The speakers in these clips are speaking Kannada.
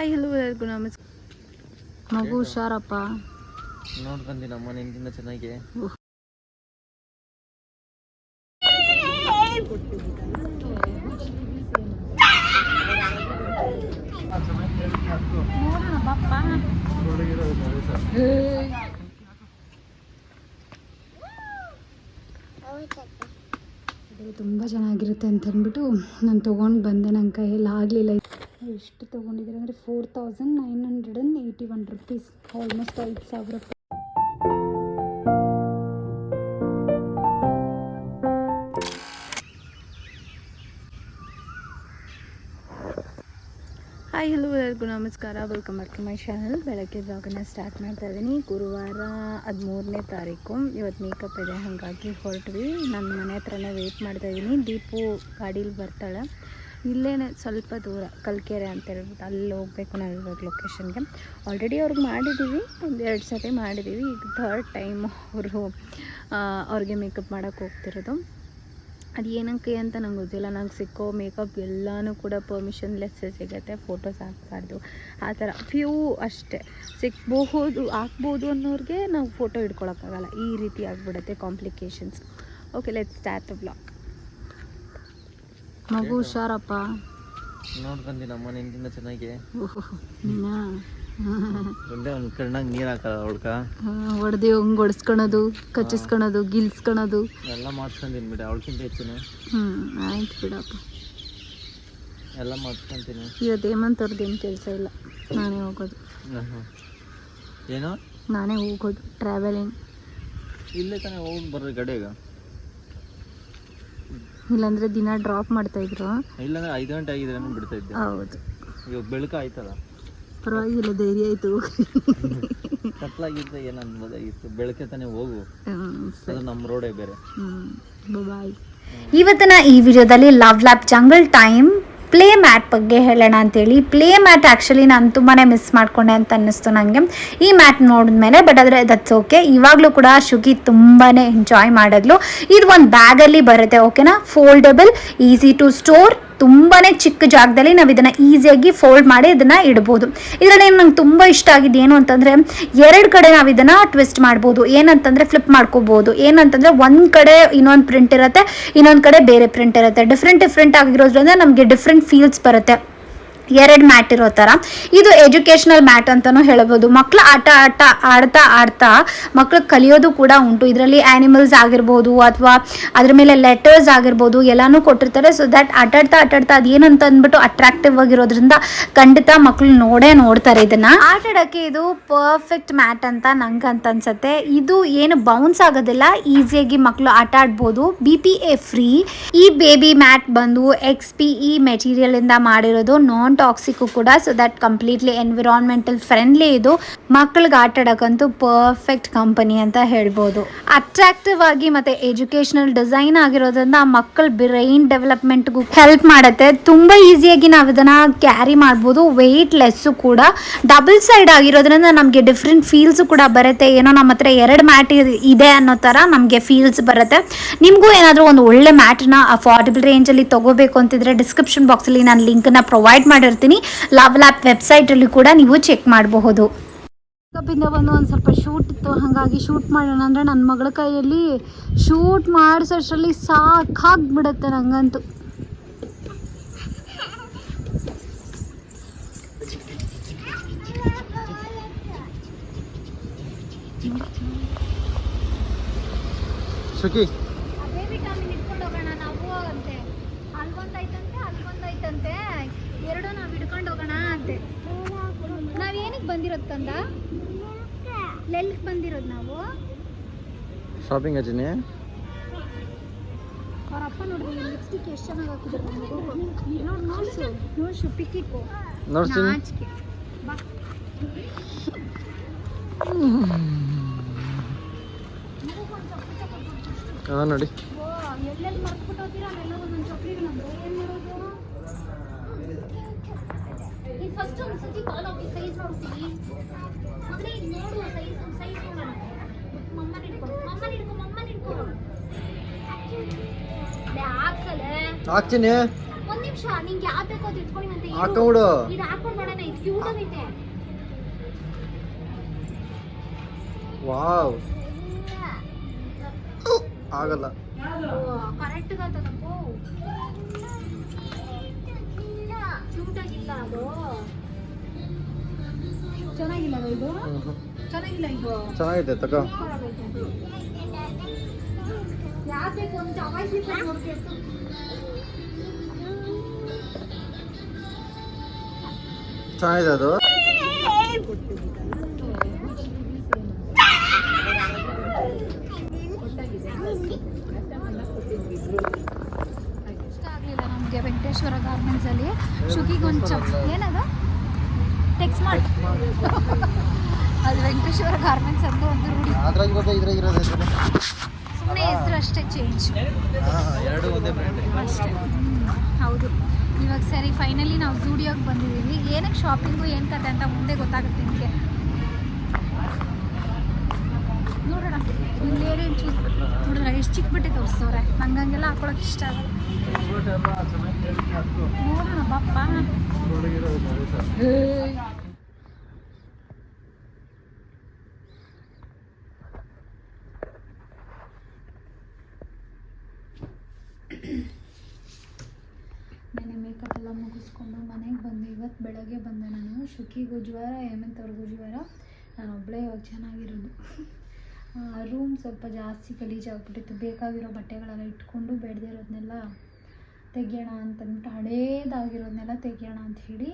ಹಾಯ್ ಹಲೋ ಎಲ್ಲರಿಗೂ ನಮಸ್ಕಾರ ಮಗು ಹುಷಾರಪ್ಪ. ನೋಡ್ಕೊಂದಿನಮ್ಮ ನಿನ್ಗಿಂತ ಚೆನ್ನಾಗಿ. ಇದು ತುಂಬ ಚೆನ್ನಾಗಿರುತ್ತೆ ಅಂತ ಅಂದ್ಬಿಟ್ಟು ನಾನು ತೊಗೊಂಡು ಬಂದೆ. ನನ್ನ ಕೈಯಲ್ಲಿ ಆಗಲಿಲ್ಲ. ಎಷ್ಟು ತೊಗೊಂಡಿದ್ದೀರ? ಅಂದರೆ four thousand nine hundred and eighty one rupees almost ಐದು ಸಾವಿರ ಹಾಯ್ ಹಲೋ ಎಲ್ಲರಿಗೂ ನಮಸ್ಕಾರ. Welcome back to my channel ಬೆಳಗ್ಗೆ ಬ್ಲಾಗನ್ನು ಸ್ಟಾರ್ಟ್ ಮಾಡ್ತಾ ಇದ್ದೀನಿ ಗುರುವಾರ ಹದಿಮೂರನೇ ತಾರೀಕು. ಇವತ್ತು ಮೇಕಪ್ ಇದೆ, ಹಾಗಾಗಿ ಹೊರಟ್ವಿ. ನನ್ನ ಮನೆ ಹತ್ರನೇ ವೆಯ್ಟ್ ಮಾಡ್ತಾ ಇದ್ದೀನಿ ದೀಪು ಗಾಡೀಲಿ ಬರ್ತಾಳೆ. ಇಲ್ಲೇನೆ ಸ್ವಲ್ಪ ದೂರ, ಕಲ್ಕೆರೆ ಅಂತ ಹೇಳ್ಬಿಟ್ಟು ಅಲ್ಲಿ ಹೋಗ್ಬೇಕು ನಾವು ಇವಾಗ ಲೊಕೇಶನ್ಗೆ ಆಲ್ರೆಡಿ ಅವ್ರಿಗೆ ಮಾಡಿದ್ದೀವಿ ಒಂದು ಎರಡು ಸತಿ ಮಾಡಿದ್ದೀವಿ ಈಗ ಥರ್ಡ್ ಟೈಮ್ ಅವರು ಅವ್ರಿಗೆ ಮೇಕಪ್ ಮಾಡೋಕ್ಕೆ ಹೋಗ್ತಿರೋದು. ಅದು ಏನಕ್ಕೆ ಅಂತ ನಂಗೆ ಗೊತ್ತಿಲ್ಲ. ನಂಗೆ ಸಿಕ್ಕೋ ಮೇಕಪ್ ಎಲ್ಲನೂ ಕೂಡ ಪರ್ಮಿಷನ್ ಲೆಸ್ಸೇ ಸಿಗುತ್ತೆ. ಫೋಟೋಸ್ ಹಾಕ್ಬಾರ್ದು. ಆ ಥರ ಫ್ಯೂ ಅಷ್ಟೇ. ಸಿಕ್ಬಹುದು ಹಾಕ್ಬೋದು ಅನ್ನೋರಿಗೆ ನಾವು ಫೋಟೋ ಹಿಡ್ಕೊಳಕ್ಕಾಗಲ್ಲ. ಈ ರೀತಿ ಆಗಿಬಿಡುತ್ತೆ complications okay let start blog ಮಗು ಹುಷಾರಪ್ಪ. ನೋಡ್ಕೊಂದಿನಮ್ಮ ನಿನ್ಗಿಂತ ಚೆನ್ನಾಗಿ. ನೀನಾ? ಒಂದೇ ಒಂದು ಕಣ್ಣಾಗ ನೀರು ಹಾಕಲ್ಲ ಹುಡ್ಕ? ಹೊಡೆದು ಹಂಗೆ ಹೊಡೆಸ್ಕೊಳೋದು ಕಚ್ಚಿಸ್ಕೊಳೋದು ಗಿಲ್ಸ್ಕೊಳೋದು ಎಲ್ಲ ಮಾಡ್ಸ್ಕೊಂತೀನಿ ಬಿಡಿ ಅವಳಕ್ಕಿಂತ ಹೆಚ್ಚಿನ. ಹ್ಞೂ ಆಯ್ತು ಬಿಡಪ್ಪ. ಎಲ್ಲ ಮಾಡ್ಸ್ಕೊಂತೀನಿ. ಇವತ್ತು ಹೇಮಂತ್ ಅವ್ರದ್ದು ಏನು ಕೆಲಸ ಇಲ್ಲ ನಾನೇ ಹೋಗೋದು. ಏನು? ನಾನೇ ಹೋಗೋದು ಟ್ರಾವೆಲಿಂಗ್ ಇಲ್ಲೇ ತಾನೇ ಹೋಗಿ ಬರ್ರಿ ಗಡಿಯಾಗ ಇಲ್ಲಾಂದ್ರೆ ದಿನ ಡ್ರಾಪ್ ಮಾಡ್ತಾ ಇದ್ರು. ಇಲ್ಲಾಂದ್ರೆ ಐದು ಗಂಟೆ ಆಗಿದೆ ನಾನು ಬಿಡ್ತಾ ಇದ್ದೆ. ಹೌದು. ಇವಾಗ ಬೆಳಕು ಆಯ್ತಲ್ಲ. ಪರವಾಗಿಲ್ಲ ಧೈರ್ಯ ಆಯಿತು ಕತ್ಲಾಗಿದ್ರೆ ಏನು ಅನ್ಬೋದಾಗಿತ್ತು ಬೆಳಕೆ ತಾನೇ ಹೋಗು. ಅದು ನಮ್ಮ ರೋಡೇ ಬೇರೆ. ಹ್ಞೂ ಬಾಯ್ ಇವತ್ತಿನ ಈ ವಿಡಿಯೋದಲ್ಲಿ LuvLap jungle time play mat ಬಗ್ಗೆ ಹೇಳೋಣ ಅಂತೇಳಿ. ಪ್ಲೇ ಮ್ಯಾಟ್ ಆ್ಯಕ್ಚುಲಿ ನಾನು ತುಂಬಾ ಮಿಸ್ ಮಾಡ್ಕೊಂಡೆ ಅಂತ ಅನ್ನಿಸ್ತು ನನಗೆ ಈ ಮ್ಯಾಟ್ ನೋಡಿದ್ಮೇಲೆ ಬಟ್ ಆದರೆ ದಟ್ಸ್ ಓಕೆ ಇವಾಗಲೂ ಕೂಡ ಶುಗಿ ತುಂಬಾ ಎಂಜಾಯ್ ಮಾಡಿದ್ಲು. ಇದು ಒಂದು ಬ್ಯಾಗಲ್ಲಿ ಬರುತ್ತೆ ಓಕೆನಾ ಫೋಲ್ಡಬಲ್ ಈಸಿ ಟು ಸ್ಟೋರ್ ತುಂಬಾ ಚಿಕ್ಕ ಜಾಗದಲ್ಲಿ ನಾವು ಇದನ್ನು ಈಸಿಯಾಗಿ ಫೋಲ್ಡ್ ಮಾಡಿ ಇದನ್ನು ಇಡ್ಬೋದು. ಇದರಲ್ಲಿ ನಂಗೆ ತುಂಬ ಇಷ್ಟ ಆಗಿದ್ದು ಏನು ಅಂತಂದರೆ, ಎರಡು ಕಡೆ ನಾವು ಇದನ್ನು ಟ್ವಿಸ್ಟ್ ಮಾಡ್ಬೋದು. ಏನಂತಂದರೆ ಫ್ಲಿಪ್ ಮಾಡ್ಕೋಬೋದು. ಏನಂತಂದರೆ ಒಂದು ಕಡೆ ಇನ್ನೊಂದು ಪ್ರಿಂಟ್ ಇರುತ್ತೆ, ಇನ್ನೊಂದು ಕಡೆ ಬೇರೆ ಪ್ರಿಂಟ್ ಇರುತ್ತೆ. ಡಿಫ್ರೆಂಟ್ ಡಿಫ್ರೆಂಟ್ ಆಗಿರೋದ್ರಿಂದ ನಮಗೆ ಡಿಫ್ರೆಂಟ್ ಫೀಲ್ಸ್ ಬರುತ್ತೆ. ಎರಡು ಮ್ಯಾಟ್ ಇರೋ ಥರ ಇದು ಎಜುಕೇಷ್ನಲ್ ಮ್ಯಾಟ್ ಅಂತಲೂ ಹೇಳ್ಬೋದು. ಮಕ್ಕಳು ಆಟ ಆಟ, ಆಡ್ತಾ ಆಡ್ತಾ ಮಕ್ಕಳು ಕಲಿಯೋದು ಕೂಡ ಉಂಟು. ಇದರಲ್ಲಿ ಆ್ಯನಿಮಲ್ಸ್ ಆಗಿರ್ಬೋದು ಅಥವಾ ಅದ್ರ ಮೇಲೆ ಲೆಟರ್ಸ್ ಆಗಿರ್ಬೋದು ಎಲ್ಲನೂ ಕೊಟ್ಟಿರ್ತಾರೆ. ಸೊ ದ್ಯಾಟ್ ಆಟಾಡ್ತಾ ಆಟಾಡ್ತಾ ಅದು ಏನಂತ ಅಂದ್ಬಿಟ್ಟು ಅಟ್ರಾಕ್ಟಿವ್ ಆಗಿರೋದ್ರಿಂದ ಖಂಡಿತ ಮಕ್ಕಳು ನೋಡೇ ನೋಡ್ತಾರೆ ಇದನ್ನ. ಆಟ ಆಡೋಕ್ಕೆ ಇದು ಪರ್ಫೆಕ್ಟ್ ಮ್ಯಾಟ್ ಅಂತ ನಂಗೆ ಅಂತ ಅನ್ಸುತ್ತೆ. ಇದು ಏನು ಬೌನ್ಸ್ ಆಗೋದಿಲ್ಲ. ಈಸಿಯಾಗಿ ಮಕ್ಕಳು ಆಟ ಆಡ್ಬೋದು. ಬಿ ಪಿ ಎ ಫ್ರೀ ಈ ಬೇಬಿ ಮ್ಯಾಟ್ ಬಂದು ಎಕ್ಸ್ ಪಿ ಇ ಮೆಟೀರಿಯಲ್ ಇಂದ ಮಾಡಿರೋದು ನಾನ್ ಟಾಕ್ಸಿಕ್ಕು ಕೂಡ so that completely environmental friendly ಇದು ಮಕ್ಕಳಿಗೆ ಆಟ ಆಡೋಕ್ಕಂತೂ ಪರ್ಫೆಕ್ಟ್ ಕಂಪನಿ ಅಂತ ಹೇಳ್ಬೋದು. ಅಟ್ರಾಕ್ಟಿವ್ ಆಗಿ ಮತ್ತೆ ಎಜುಕೇಶನಲ್ ಡಿಸೈನ್ ಆಗಿರೋದ್ರಿಂದ ಮಕ್ಕಳ ಬ್ರೈನ್ ಡೆವಲಪ್ಮೆಂಟ್ಗೂ ಹೆಲ್ಪ್ ಮಾಡುತ್ತೆ. ತುಂಬ ಈಸಿಯಾಗಿ ನಾವು ಇದನ್ನು ಕ್ಯಾರಿ ಮಾಡ್ಬೋದು. ವೆಯ್ಟ್ ಲೆಸ್ಸು ಕೂಡ ಡಬಲ್ ಸೈಡ್ ಆಗಿರೋದ್ರಿಂದ ನಮಗೆ ಡಿಫ್ರೆಂಟ್ ಫೀಲ್ಸು ಕೂಡ ಬರುತ್ತೆ. ಏನೋ ನಮ್ಮ ಹತ್ರ ಎರಡು ಮ್ಯಾಟ್ ಇದೆ ಅನ್ನೋ ಥರ ನಮಗೆ ಫೀಲ್ಸ್ ಬರುತ್ತೆ. ನಿಮಗೂ ಏನಾದರೂ ಒಂದು ಒಳ್ಳೆ ಮ್ಯಾಟನ್ನ ಅಫೋರ್ಡಬಲ್ ರೇಂಜಲ್ಲಿ ತೊಗೋಬೇಕು ಅಂತಿದ್ರೆ ಡಿಸ್ಕ್ರಿಪ್ಷನ್ ಬಾಕ್ಸಲ್ಲಿ ನಾನು ಲಿಂಕನ್ನು ಪ್ರೊವೈಡ್ ಮಾಡಿರ್ತೀನಿ. ಲವ್ ಲ್ಯಾಪ್ ವೆಬ್ಸೈಟಲ್ಲಿ ಕೂಡ ನೀವು ಚೆಕ್ ಮಾಡಬಹುದು. ಕಪ್ಪಿಂದ ಬಂದು ಒಂದು ಸ್ವಲ್ಪ ಶೂಟ್ ಇತ್ತು. ಹಾಗಾಗಿ ಶೂಟ್ ಮಾಡೋಣ ಅಂದರೆ ನನ್ನ ಮಗಳ ಕೈಯಲ್ಲಿ ಶೂಟ್ ಮಾಡಿಸೋಷ್ಟರಲ್ಲಿ ಸಾಕಾಗ್ಬಿಡುತ್ತೆ ನನಗಂತೂ ಶುಕಿ. ಇಟ್ಕೊಂಡು ಹೋಗೋಣ. ನಾವು ಅಂತೆ. ಅಲ್ಗೊಂದೈತಂತೆ ಅಲ್ಗೊಂದೈತಂತೆ ಎರಡು ನಾವು ಹಿಡ್ಕೊಂಡು ಹೋಗೋಣ ಅಂತೆ. ನಾವ್ ಏನಕ್ಕೆ ಬಂದಿರೋದು ಕಂದ ಎಲ್ಲಿಗೆ ಬಂದಿರೋದು ನಾವು ಶಾಪಿಂಗ್ ಹಚ್ಚಿನಿ ಅವ್ರ ಅಪ್ಪ ನೋಡಿದ್ರೆ ಲಿಪ್ಸ್ಟಿಕ್ ಎಷ್ಟು ಚೆನ್ನಾಗಿ ಹಾಕಿದ್ರು ನೋಡಿ ನೋಡ್ಸು ನೋಡ್ಸು ಪಿಕ್ಕಿಕ್ಕು ನೋಡ್ತೀನಿ ನಾಚಿಕೆ ಬಾ ಹಾಂ ನೋಡಿ ಓ ಎಲ್ಲೆಲ್ಲಿ ಮರ್ತ್ಬಿಟ್ಟು ಹೋಗ್ತೀರಾ ಅಲ್ಲೆಲ್ಲ ಒಂದೊಂದು ಚೊಕ್ಲಿಗೆ ನಮ್ದು ಏನು ಮಾಡೋದು ಈಗ ಫಸ್ಟ್ ಒಂದು ಸತಿ ಕಾಲ್ ಸೈಜ್ ನೋಡ್ತೀವಿ ಮಗಳೇ ಈಗ ನೋಡು ಸೈಜ್ ಸೈಜ್ ನೋಡೋಣ ಮಮ್ಮನ ಹಿಡ್ಕೊ ಮಮ್ಮನ ಹಿಡ್ಕೊ ಮಮ್ಮನ ಹಿಡ್ಕೊ ಹಾಕ್ಸಲೆ ಹಾಕ್ತೀನಿ. ಒಂದು ನಿಮಿಷ ನಿಂಗೆ ಬೇಕೋ ಅದು ಮತ್ತೆ ಇದು ಹಾಕೊಂಡ್ ನೋಡೋಣ ಇದು ಕ್ಯೂಟ್ ಆಗೈತೆ ವಾವ್. ಆಗಲ್ಲ. ಕರೆಕ್ಟ್ ಆತದಪ್ಪು ಕ್ಯೂಟ್ ಆಗಿಲ್ಲ ಅದು. ಚೆನ್ನಾಗಿಲ್ಲ ಇದು? ಚೆನ್ನಾಗಿಲ್ಲ ಇದು? ತಗೋ. ಯಾವ್ದು ಬೇಕು ಒಂದು ನೋಡ್ತೀವಿ ಚೆನ್ನಾಗಿದೆ ಅದು ಇಷ್ಟ ಆಗಲಿಲ್ಲ ನಮಗೆ ವೆಂಕಟೇಶ್ವರ ಗಾರ್ಮೆಂಟ್ಸಲ್ಲಿ ಶುಕಿಗೆ ಒಂದು ಚಪ್ ಏನದು? ಟೆಕ್ಸ್ ಮಾಡಿ. ಅದು ವೆಂಕಟೇಶ್ವರ ಗಾರ್ಮೆಂಟ್ಸ್ ಅಂತ ಒಂದು ರೂಢಿ. ಸುಮ್ಮನೆ ಹೆಸರು. ಅಷ್ಟೇ ಚೇಂಜ್ ಅಷ್ಟೇ. ಹೌದು. ಇವಾಗ ಸರಿ ಫೈನಲಿ ನಾವು ಜೂಡಿಯೋಗೆ ಬಂದಿದ್ದೀವಿ. ಏನಕ್ಕೆ ಶಾಪಿಂಗು ಏನು ಕತೆ ಅಂತ ಮುಂದೆ ಗೊತ್ತಾಗುತ್ತೆ ನಿಮಗೆ? ನೋಡೋಣ. ನಿಮ್ಗೆ ಏನೇನು ಚೂಸ್ ನೋಡಿದ್ರೆ ಎಷ್ಟು ಚಿಕ್ಕ ಬಟ್ಟೆ ತೋರಿಸ್ತವ್ರೆ ಹಂಗೆಲ್ಲ ಹಾಕೊಳಕ್ಕೆ ಇಷ್ಟ ಆಗಲ್ಲ. ನೋಡೋಣ ಬಾಪ್ಪ ನೆನೆ ಮೇಕಪ್ ಎಲ್ಲ ಮುಗಿಸ್ಕೊಂಡು ಮನೆಗೆ ಬಂದು ಇವತ್ತು ಬೆಳಗ್ಗೆ ಬಂದೆ ನಾನು. ಶುಕಿಗೂ ಜ್ವರ ಹೇಮಂತ್ ಅವ್ರಿಗೂ ಜ್ವರ ನಾನು ಒಬ್ಬಳೇ ಇವಾಗ ಚೆನ್ನಾಗಿರೋದು. ರೂಮ್ ಸ್ವಲ್ಪ ಜಾಸ್ತಿ ಗಲೀಜಾಗ್ಬಿಟ್ಟಿತ್ತು ಬೇಕಾಗಿರೋ ಬಟ್ಟೆಗಳೆಲ್ಲ ಇಟ್ಕೊಂಡು ಬೆಳೆದಿರೋದನ್ನೆಲ್ಲ ತೆಗಿಯೋಣ ಅಂತಂದ್ಬಿಟ್ಟು ಹಳೇದಾಗಿರೋದನ್ನೆಲ್ಲ ತೆಗಿಯೋಣ ಅಂತ ಹೇಳಿ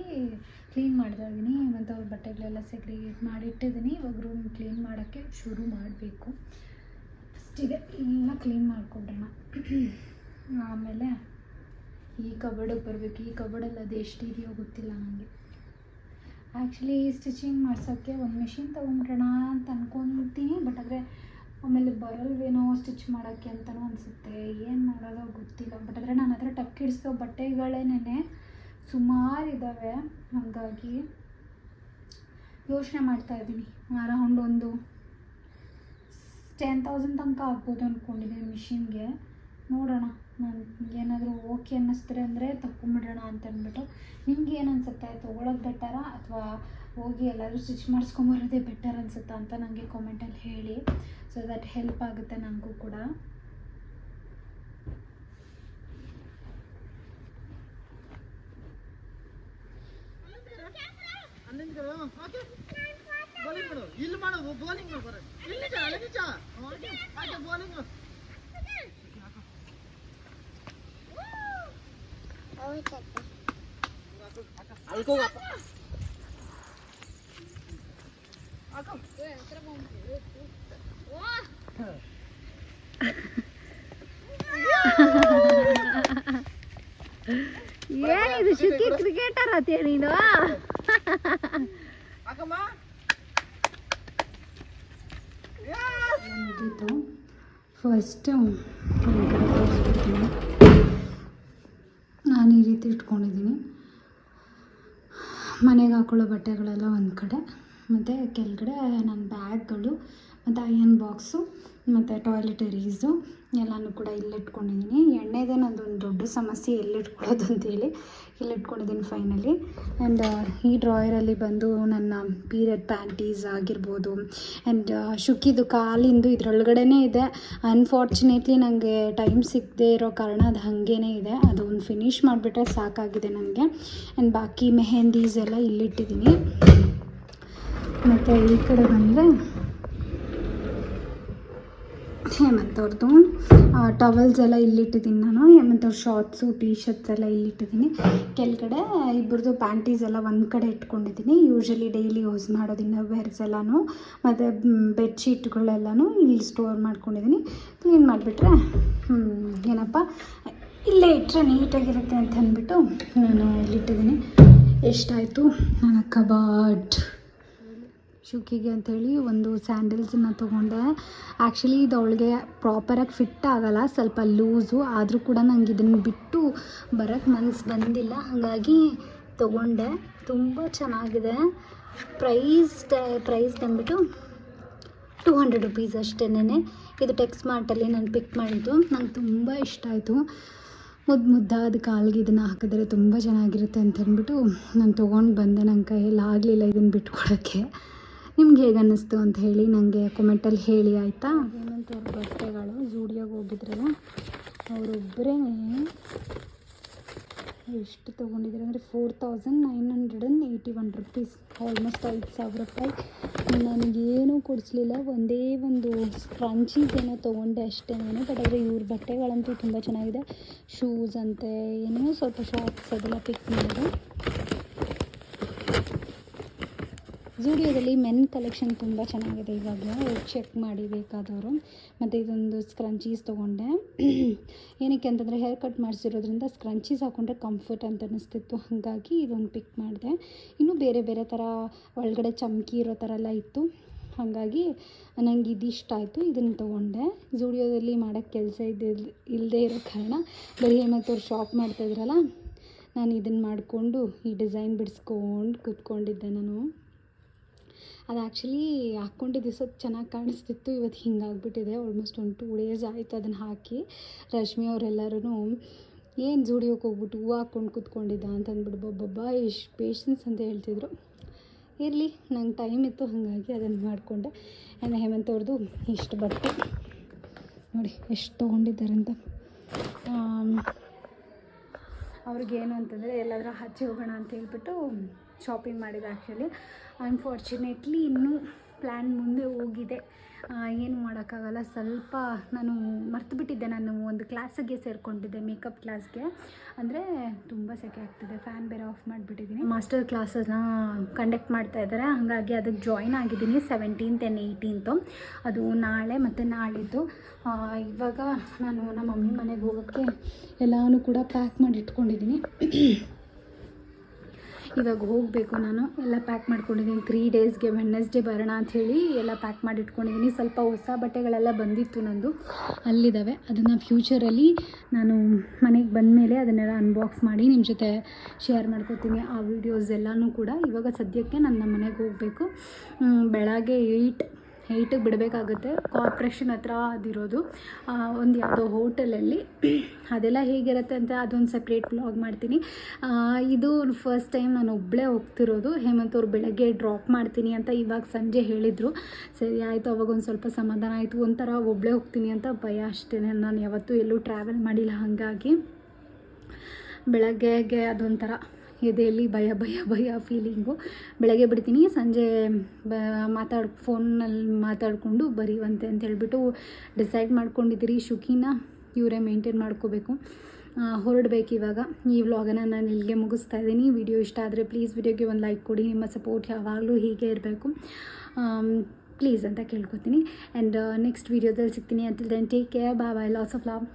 ಕ್ಲೀನ್ ಮಾಡ್ತಾ ಇದ್ದೀನಿ. ಮತ್ತು ಅವ್ರ ಬಟ್ಟೆಗಳೆಲ್ಲ ಸೆಗ್ರಿಗೇಟ್ ಮಾಡಿ ಇಟ್ಟಿದ್ದೀನಿ ಇವಾಗ ರೂಮ್ ಕ್ಲೀನ್ ಮಾಡೋಕ್ಕೆ ಶುರು ಮಾಡಬೇಕು. ಫಸ್ಟಿಗೆ ಎಲ್ಲ ಕ್ಲೀನ್ ಮಾಡಿಕೊಡೋಣ. ಆಮೇಲೆ ಈ ಕಬರ್ಡಿಗೆ ಬರಬೇಕು, ಈ ಕಬರ್ಡಲ್ಲಿ ಅದು ಎಷ್ಟಿದೆಯೋ ಗೊತ್ತಿಲ್ಲ ನನಗೆ ಆ್ಯಕ್ಚುಲಿ ಸ್ಟಿಚಿಂಗ್ ಮಾಡ್ಸೋಕ್ಕೆ ಒಂದು ಮಿಷಿನ್ ತೊಗೊಂಬಿಡೋಣ ಅಂತ ಅಂದ್ಕೊತೀನಿ ಬಟ್ ಆದರೆ ಆಮೇಲೆ ಬರಲ್ವೇನೋ ಸ್ಟಿಚ್ ಮಾಡೋಕ್ಕೆ ಅಂತಲೂ ಅನಿಸುತ್ತೆ. ಏನು ಮಾಡೋದೋ ಗೊತ್ತಿಲ್ಲ. ಬಟ್ ಆದರೆ ನಾನು ಹತ್ರ ಟಕ್ ಹಿಡಿಸೋ ಬಟ್ಟೆಗಳೇನೇ ಸುಮಾರು ಇದ್ದಾವೆ ಹಾಗಾಗಿ ಯೋಚನೆ ಮಾಡ್ತಾ ಇದ್ದೀನಿ. ಅರೌಂಡ್ ಒಂದು ಟೆನ್ ತೌಸಂಡ್ ತನಕ ಆಗ್ಬೋದು ಅಂದ್ಕೊಂಡಿದ್ದೀನಿ ಮಿಷಿನ್ಗೆ ನೋಡೋಣ. ನಾನು ಓಕೆ ಅನ್ನಿಸ್ತಾರೆ ಅಂದರೆ ತಗೊಂಬಿಡೋಣ ಅಂತ ಅಂದ್ಬಿಟ್ಟು ನಿಮ್ಗೆ ಏನು ಅನಿಸುತ್ತೆ? ತೊಗೊಳೋದು ಬೆಟರಾ ಅಥವಾ ಹೋಗಿ ಎಲ್ಲರೂ ಸ್ಟಿಚ್ ಮಾಡಿಸ್ಕೊಂಬರೋದೇ ಬೆಟರ್ ಅನಿಸುತ್ತಾ ಅಂತ ನನಗೆ ಕಾಮೆಂಟಲ್ಲಿ ಹೇಳಿ. ಸೊ ದಟ್ ಹೆಲ್ಪ್ ಆಗುತ್ತೆ ನನಗೂ ಕೂಡ. ಇಲ್ಲಿ ಮಾಡೋದು ಬೌಲಿಂಗ್ ಇಲ್ಲಿ ಬೌಲಿಂಗ್ ಅಲ್ಕೋಗಪ್ಪ ಏನಿದು ಶುಕಿ ಕ್ರಿಕೆಟರ್ ಅತಿಯ ನೀನು ಹಾಕಮ್ಮ ಮುಗೀತು ಫಸ್ಟು ನಾನು ಈ ರೀತಿ ಇಟ್ಕೊಂಡಿದ್ದೀನಿ. ಮನೆಗೆ ಹಾಕೊಳ್ಳೋ ಬಟ್ಟೆಗಳೆಲ್ಲ ಒಂದು ಕಡೆ ಮತ್ತು ಕೆಳಗಡೆ ನನ್ನ ಬ್ಯಾಗ್ಗಳು ಮತ್ತು ಅಯನ್ ಬಾಕ್ಸು ಮತ್ತು ಟಾಯ್ಲೆಟರೀಸು ಎಲ್ಲನೂ ಕೂಡ ಇಲ್ಲಿಟ್ಕೊಂಡಿದ್ದೀನಿ ಎಣ್ಣೆದೇ ನಂದೊಂದು ದೊಡ್ಡ ಸಮಸ್ಯೆ ಎಲ್ಲಿಟ್ಕೊಳ್ಳೋದು ಅಂತೇಳಿ ಇಲ್ಲಿಟ್ಕೊಂಡಿದ್ದೀನಿ ಫೈನಲಿ ಆ್ಯಂಡ್ ಈ ಡ್ರಾಯರಲ್ಲಿ ಬಂದು ನನ್ನ ಪೀರಿಯಡ್ ಪ್ಯಾಂಟೀಸ್ ಆಗಿರ್ಬೋದು ಆ್ಯಂಡ್ ಶುಕಿದು ಕಾಲಿಂದು ಇದರೊಳಗಡೆ ಇದೆ. ಅನ್ಫಾರ್ಚುನೇಟ್ಲಿ ನನಗೆ ಟೈಮ್ ಸಿಗದೆ ಇರೋ ಕಾರಣ ಅದು ಹಾಗೇ ಇದೆ. ಅದು ಒಂದು ಫಿನಿಷ್ ಮಾಡಿಬಿಟ್ರೆ ಸಾಕಾಗಿದೆ ನನಗೆ ಆ್ಯಂಡ್ ಬಾಕಿ ಮೆಹೆಂದೀಸ್ ಎಲ್ಲ ಇಲ್ಲಿಟ್ಟಿದ್ದೀನಿ ಮತ್ತು ಈ ಕಡೆ ಬಂದರೆ ಹೇಮಂತ್ ಅವ್ರದ್ದು ಟವಲ್ಸ್ ಎಲ್ಲ ಇಲ್ಲಿಟ್ಟಿದ್ದೀನಿ ನಾನು. ಹೇಮಂತ್ ಅವ್ರ ಶಾರ್ಟ್ಸು ಟೀ ಶರ್ಟ್ಸ್ ಎಲ್ಲ ಇಲ್ಲಿಟ್ಟಿದ್ದೀನಿ. ಕೆಳಗಡೆ ಇಬ್ಬರದು ಪ್ಯಾಂಟೀಸ್ ಎಲ್ಲ ಒಂದು ಕಡೆ ಇಟ್ಕೊಂಡಿದ್ದೀನಿ. ಯೂಶಲಿ ಡೈಲಿ ಯೂಸ್ ಮಾಡೋದು ಇನ್ನರ್ ವೇರ್ಸ್ ಎಲ್ಲನೂ, ಮತ್ತು ಬೆಡ್ಶೀಟ್ಗಳೆಲ್ಲನೂ ಇಲ್ಲಿ ಸ್ಟೋರ್ ಮಾಡ್ಕೊಂಡಿದ್ದೀನಿ. ಕ್ಲೀನ್ ಮಾಡಿಬಿಟ್ರೆ ಏನಪ್ಪ, ಇಲ್ಲೇ ಇಟ್ಟರೆ ನೀಟಾಗಿರುತ್ತೆ ಅಂತ ಅಂದ್ಬಿಟ್ಟು ನಾನು ಇಲ್ಲಿಟ್ಟಿದ್ದೀನಿ. ಎಷ್ಟಾಯಿತು? ನನ್ನ ಕಬಾಡ್. ಶುಕಿಗೆ ಅಂಥೇಳಿ ಒಂದು ಸ್ಯಾಂಡಲ್ಸನ್ನ ತೊಗೊಂಡೆ. ಆ್ಯಕ್ಚುಲಿ ಇದು ಅವಳಿಗೆ ಪ್ರಾಪರಾಗಿ ಫಿಟ್ ಆಗಲ್ಲ, ಸ್ವಲ್ಪ ಲೂಸು ಆದರೂ ಕೂಡ ನಂಗೆ ಇದನ್ನು ಬಿಟ್ಟು ಬರೋಕ್ಕೆ ಮನಸ್ಸು ಬಂದಿಲ್ಲ. ಹಾಗಾಗಿ ತೊಗೊಂಡೆ. ತುಂಬ ಚೆನ್ನಾಗಿದೆ. ಪ್ರೈಸ್ ಪ್ರೈಸ್ ಬಂದ್ಬಿಟ್ಟು ಟೂ ಹಂಡ್ರೆಡ್ ರುಪೀಸ್ ಅಷ್ಟೇನೆ ಇದು ಟೆಕ್ಸ್ ಮಾರ್ಟಲ್ಲಿ ನಾನು ಪಿಕ್ ಮಾಡಿದ್ದು. ನಂಗೆ ತುಂಬ ಇಷ್ಟ ಆಯಿತು. ಮುದ್ದು ಮುದ್ದಾದ ಕಾಲಿಗೆ ಇದನ್ನು ಹಾಕಿದ್ರೆ ತುಂಬ ಚೆನ್ನಾಗಿರುತ್ತೆ ಅಂತ ಅಂದ್ಬಿಟ್ಟು ನಾನು ತೊಗೊಂಡು ಬಂದೆ. ನನ್ನ ಕೈಯಲ್ಲಿ ಆಗಲಿಲ್ಲ ಇದನ್ನು ಬಿಟ್ಕೊಡೋಕ್ಕೆ ನಿಮ್ಗೆ ಹೇಗೆ ಅನ್ನಿಸ್ತು ಅಂತ ಹೇಳಿ ನನಗೆ ಕಮೆಂಟಲ್ಲಿ ಹೇಳಿ, ಆಯಿತಾ? ಹೇಮಂತ್ ಅವ್ರ ಬಟ್ಟೆಗಳು ಜೂಡಿಯೋಗೆ ಹೋಗಿದ್ರಲ್ಲ ಅವರೊಬ್ಬರೇ ಎಷ್ಟು ತೊಗೊಂಡಿದ್ದಾರೆ ಅಂದರೆ four thousand nine hundred and eighty one rupees almost ಐದು ಸಾವಿರ ರೂಪಾಯಿ. ನನಗೇನೂ ಕೊಡಿಸ್ಲಿಲ್ಲ, ಒಂದೇ ಒಂದು ಸ್ಕ್ರಂಚೀಸ್ ಏನೋ ತೊಗೊಂಡೆ ಅಷ್ಟೇ ನಾನು ಬಟ್ ಆದರೆ ಇವ್ರ ಬಟ್ಟೆಗಳಂತೂ ತುಂಬ ಚೆನ್ನಾಗಿದೆ. ಶೂಸ್ ಅಂತೆ, ಏನೋ ಸ್ವಲ್ಪ ಶಾರ್ಟ್ಸ್ ಅದೆಲ್ಲ ಪಿಕ್ ಮಾಡಿದೆ. ಜೂಡಿಯೋದಲ್ಲಿ ಮೆನ್ ಕಲೆಕ್ಷನ್ ತುಂಬ ಚೆನ್ನಾಗಿದೆ ಇವಾಗ. ಚೆಕ್ ಮಾಡಿ ಬೇಕಾದವರು. ಮತ್ತು ಇದೊಂದು ಸ್ಕ್ರಂಚೀಸ್ ತೊಗೊಂಡೆ. ಏನಕ್ಕೆ ಅಂತಂದರೆ ಹೇರ್ ಕಟ್ ಮಾಡಿಸಿರೋದ್ರಿಂದ ಸ್ಕ್ರಂಚೀಸ್ ಹಾಕೊಂಡ್ರೆ ಕಂಫರ್ಟ್ ಅಂತ ಅನ್ನಿಸ್ತಿತ್ತು. ಹಾಗಾಗಿ ಇದೊಂದು ಪಿಕ್ ಮಾಡಿದೆ. ಇನ್ನೂ ಬೇರೆ ಬೇರೆ ಥರ ಒಳಗಡೆ ಚಮಕಿ ಇರೋ ಥರ ಎಲ್ಲ ಇತ್ತು. ಹಾಗಾಗಿ ನನಗೆ ಇದು ಇಷ್ಟ ಆಯಿತು. ಇದನ್ನು ತೊಗೊಂಡೆ. ಝೂಡಿಯೋದಲ್ಲಿ ಮಾಡೋಕ್ಕೆ ಕೆಲಸ ಇದ್ದಿ ಇಲ್ಲದೇ ಇರೋ ಕಾರಣ ಬರೀ ಮತ್ತು ಅವ್ರು ಶಾಪ್ ಮಾಡ್ತಾಯಿದ್ರಲ್ಲ ನಾನು ಇದನ್ನು ಮಾಡಿಕೊಂಡು ಈ ಡಿಸೈನ್ ಬಿಡಿಸ್ಕೊಂಡು ಕೂತ್ಕೊಂಡಿದ್ದೆ ನಾನು. ಅದು ಆ್ಯಕ್ಚುಲಿ ಹಾಕ್ಕೊಂಡಿದ್ದ ದಿವಸ ಚೆನ್ನಾಗಿ ಕಾಣಿಸ್ತಿತ್ತು. ಇವತ್ತು ಹಿಂಗಾಗ್ಬಿಟ್ಟಿದೆ. ಆಲ್ಮೋಸ್ಟ್ ಒಂದು ಟೂ ಡೇಸ್ ಆಯಿತು ಅದನ್ನು ಹಾಕಿ. ರಶ್ಮಿ ಅವರೆಲ್ಲರೂ ಏನು ಜೂಡಿಯೋಕ್ಕೆ ಹೋಗ್ಬಿಟ್ಟು ಹೂವು ಹಾಕ್ಕೊಂಡು ಕೂತ್ಕೊಂಡಿದ್ದ? ಅಂತ ಅಂದ್ಬಿಟ್ಟು ಬಬ್ಬಬ್ಬ ಎಷ್ಟು ಪೇಷನ್ಸ್ ಅಂತ ಹೇಳ್ತಿದ್ರು. ಇರಲಿ, ನಂಗೆ ಟೈಮ್ ಇತ್ತು, ಹಾಗಾಗಿ ಅದನ್ನು ಮಾಡಿಕೊಂಡೆ. ಆ್ಯಂಡ್ ಹೇಮಂತ್ ಅವ್ರದ್ದು ಇಷ್ಟು ಬಟ್ಟೆ. ನೋಡಿ, ಎಷ್ಟು ತೊಗೊಂಡಿದ್ದಾರೆ ಅಂತ ಅವ್ರಿಗೇನು ಅಂತಂದರೆ, ಎಲ್ಲಾದರೂ ಹಚ್ಚಿ ಹೋಗೋಣ ಅಂತ ಹೇಳ್ಬಿಟ್ಟು ಶಾಪಿಂಗ್ ಮಾಡಿದೆ ಆ್ಯಕ್ಚುಲಿ ಅನ್ಫಾರ್ಚುನೇಟ್ಲಿ ಇನ್ನೂ ಪ್ಲ್ಯಾನ್ ಮುಂದೆ ಹೋಗಿದೆ. ಏನು ಮಾಡೋಕ್ಕಾಗಲ್ಲ. ಸ್ವಲ್ಪ ನಾನು ಮರ್ತು ಬಿಟ್ಟಿದ್ದೆ ನಾನು ಒಂದು ಕ್ಲಾಸಿಗೆ ಸೇರಿಕೊಂಡಿದ್ದೆ ಮೇಕಪ್ ಕ್ಲಾಸ್ಗೆ ಅಂದರೆ ತುಂಬ ಸೆಕೆ ಆಗ್ತಿದೆ. ಫ್ಯಾನ್ ಬೇರೆ ಆಫ್ ಮಾಡಿಬಿಟ್ಟಿದ್ದೀನಿ. ಮಾಸ್ಟರ್ ಕ್ಲಾಸಸ್ನ ಕಂಡಕ್ಟ್ ಮಾಡ್ತಾ ಇದ್ದಾರೆ. ಹಾಗಾಗಿ ಅದಕ್ಕೆ ಜಾಯ್ನ್ ಆಗಿದ್ದೀನಿ ಸೆವೆಂಟೀನ್ತ್ ಆ್ಯಂಡ್ ಏಯ್ಟೀನ್ತು ಅದು ನಾಳೆ ಮತ್ತು ನಾಳಿದ್ದು. ಇವಾಗ ನಾನು ನಮ್ಮ ಮಮ್ಮಿ ಮನೆಗೆ ಹೋಗೋಕ್ಕೆ ಎಲ್ಲನೂ ಕೂಡ ಪ್ಯಾಕ್ ಮಾಡಿ ಇಟ್ಕೊಂಡಿದ್ದೀನಿ. ಇವಾಗ ಹೋಗಬೇಕು ನಾನು. ಎಲ್ಲ ಪ್ಯಾಕ್ ಮಾಡ್ಕೊಂಡಿದ್ದೀನಿ. ತ್ರೀ ಡೇಸ್ಗೆ ವೆಡ್ನೆಸ್ಡೇ ಬರೋಣ ಅಂಥೇಳಿ ಎಲ್ಲ ಪ್ಯಾಕ್ ಮಾಡಿ ಇಟ್ಕೊಂಡಿದ್ದೀನಿ ಸ್ವಲ್ಪ ಹೊಸ ಬಟ್ಟೆಗಳೆಲ್ಲ ಬಂದಿತ್ತು ನಂದು. ಅಲ್ಲಿದ್ದಾವೆ. ಅದನ್ನು ಫ್ಯೂಚರಲ್ಲಿ ನಾನು ಮನೆಗೆ ಬಂದ ಮೇಲೆ ಅದನ್ನೆಲ್ಲ ಅನ್ಬಾಕ್ಸ್ ಮಾಡಿ ನಿಮ್ಮ ಜೊತೆ ಶೇರ್ ಮಾಡ್ಕೊತೀನಿ. ಆ ವಿಡಿಯೋಸ್ ಎಲ್ಲನೂ ಕೂಡ ಇವಾಗ ಸದ್ಯಕ್ಕೆ ನಾನು ಮನೆಗೆ ಹೋಗಬೇಕು. ಬೆಳಗ್ಗೆ ಏಯ್ಟ್ ಏಯ್ಟಿಗೆ ಬಿಡಬೇಕಾಗುತ್ತೆ. ಕಾರ್ಪೊರೇಷನ್ ಹತ್ರ ಅದಿರೋದು. ಒಂದು ಯಾವುದೋ ಹೋಟೆಲಲ್ಲಿ. ಅದೆಲ್ಲ ಹೇಗಿರುತ್ತೆ ಅಂತ ಅದೊಂದು ಸಪ್ರೇಟ್ ಬ್ಲಾಗ್ ಮಾಡ್ತೀನಿ. ಇದು ಫಸ್ಟ್ ಟೈಮ್ ನಾನು ಒಬ್ಬಳೇ ಹೋಗ್ತಿರೋದು. ಹೇಮಂತ್ ಅವ್ರು ಬೆಳಗ್ಗೆ ಡ್ರಾಪ್ ಮಾಡ್ತೀನಿ ಅಂತ ಇವಾಗ ಸಂಜೆ ಹೇಳಿದರು. ಸರಿ, ಆಯಿತು, ಅವಾಗ ಒಂದು ಸ್ವಲ್ಪ ಸಮಾಧಾನ ಆಯಿತು. ಒಂಥರ ಒಬ್ಬಳೇ ಹೋಗ್ತೀನಿ ಅಂತ ಭಯ ಅಷ್ಟೇ. ನಾನು ಯಾವತ್ತೂ ಎಲ್ಲೂ ಟ್ರಾವೆಲ್ ಮಾಡಿಲ್ಲ ಹಾಗಾಗಿ. ಬೆಳಗ್ಗೆಗೆ ಅದೊಂಥರ. ಎದೆಯಲ್ಲಿ ಭಯ ಭಯ ಭಯ ಫೀಲಿಂಗು ಬೆಳಗ್ಗೆ ಬಿಡ್ತೀನಿ, ಸಂಜೆ, ಬ, ಮಾತಾಡ್ ಫೋನಲ್ಲಿ ಮಾತಾಡಿಕೊಂಡು ಬರೀವಂತೆ ಅಂತ ಹೇಳ್ಬಿಟ್ಟು ಡಿಸೈಡ್ ಮಾಡ್ಕೊಂಡಿದ್ದೀರಿ ಶುಕಿನ, ಇವರೇ ಮೇಂಟೈನ್ ಮಾಡ್ಕೋಬೇಕು. ಹೊರಡ್ಬೇಕು ಇವಾಗ. ಈ ವ್ಲಾಗನ್ನು ನಾನು ಇಲ್ಲಿಗೆ ಮುಗಿಸ್ತಾ ಇದ್ದೀನಿ. ವಿಡಿಯೋ ಇಷ್ಟ ಆದರೆ ಪ್ಲೀಸ್ ವಿಡಿಯೋಗೆ ಒಂದು ಲೈಕ್ ಕೊಡಿ. ನಿಮ್ಮ ಸಪೋರ್ಟ್ ಯಾವಾಗಲೂ ಹೀಗೆ ಇರಬೇಕು. ಪ್ಲೀಸ್ ಅಂತ ಕೇಳ್ಕೊತೀನಿ. ಆ್ಯಂಡ್ ನೆಕ್ಸ್ಟ್ ವೀಡಿಯೋದಲ್ಲಿ ಸಿಗ್ತೀನಿ. ಅಂತ ದೆನ್ ಟೇಕ್ ಕೇರ್ ಬಾ ಬಾಯ್ ಲಾಸ್ ಆಫ್ ಲವ್